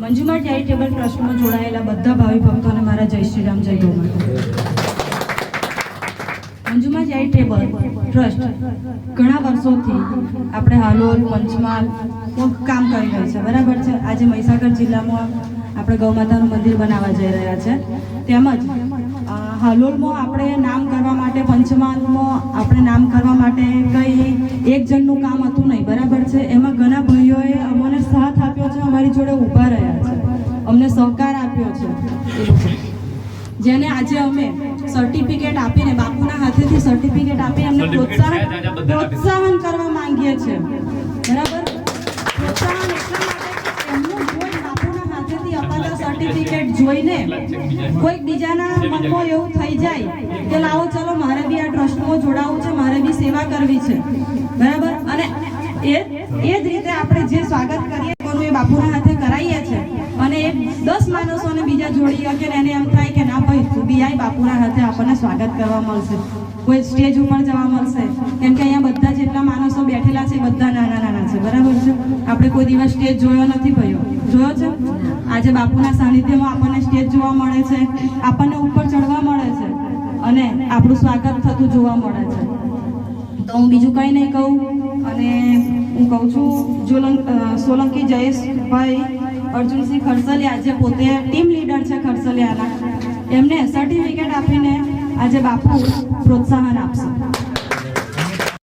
મંજુમા charitable ટ્રસ્ટમાં જોડાયેલા બધા ભાવિ ભક્તોને મારા જય શ્રી રામ, જય ગૌમાતા મંજુમા ચેરિટેબલ ટ્રસ્ટ ઘણા વર્ષોથી આપણે હાલોલ, પંચમહાલ કામ કરી રહ્યું છે. બરાબર છે? આજે મહીસાગર જિલ્લામાં આપણે ગૌમાતાનું મંદિર બનાવવા જઈ રહ્યા છે. તેમજ હાલોલમાં આપણે નામ કરવા માટે, પંચમહાલમાં આપણે નામ કરવા માટે કંઈ એક જણનું કામ હતું નહીં. બરાબર છે? એમાં ઘણા ભાઈઓએ જોડે ઊભા રહ્યા છે. અમને સહકાર આપ્યો છે. જેને આજે અમે સર્ટિફિકેટ આપીને બાપુના હાથેથી સર્ટિફિકેટ આપી અમને પ્રોત્સાહન પ્રોત્સાહન કરવા માંગીએ છીએ બરાબર? પ્રોત્સાહન એટલા માટે એમનું જોઈ બાપુના હાથેથી અપાતા સર્ટિફિકેટ જોઈને કોઈક બીજાના મનમાં એવું થઈ જાય કે લાવો ચલો મારે બી આ ટ્રસ્ટમાં જોડાવું છે મારે બી સેવા કરવી છે. બરાબર? અને એ એ જ રીતે આપણે જે સ્વાગત કરીએ બાપુના હાથે કરાવીએ છીએ અને એ દસ માણસોને બીજા જોડી કે એને એમ થાય કે ના ભાઈ, તું બી આય બાપુના હાથે, આપણને સ્વાગત કરવા મળશે. કોઈ સ્ટેજ ઉપર જવા મળશે. કેમ કે અહીંયા બધા જેટલા માણસો બેઠેલા છે બધા નાના નાના છે. બરાબર છે? આપણે કોઈ દિવસ સ્ટેજ જોયો નથી ભાઈઓ. જોયો છે? આજે બાપુના સાનિધ્યમાં આપણને સ્ટેજ જોવા મળે છે. આપણને ઉપર ચડવા મળે છે. અને આપણું સ્વાગત થતું જોવા મળે છે. તો હું બીજું કંઈ નહીં કહું. અને હું કહું છું, જોલંક સોલંકી જયેશભાઈ અર્જુનસિંહ ખરસલિયા જે પોતે ટીમ લીડર છે ખરસલિયાના એમને સર્ટિફિકેટ આપીને આજે બાપુ પ્રોત્સાહન આપશે.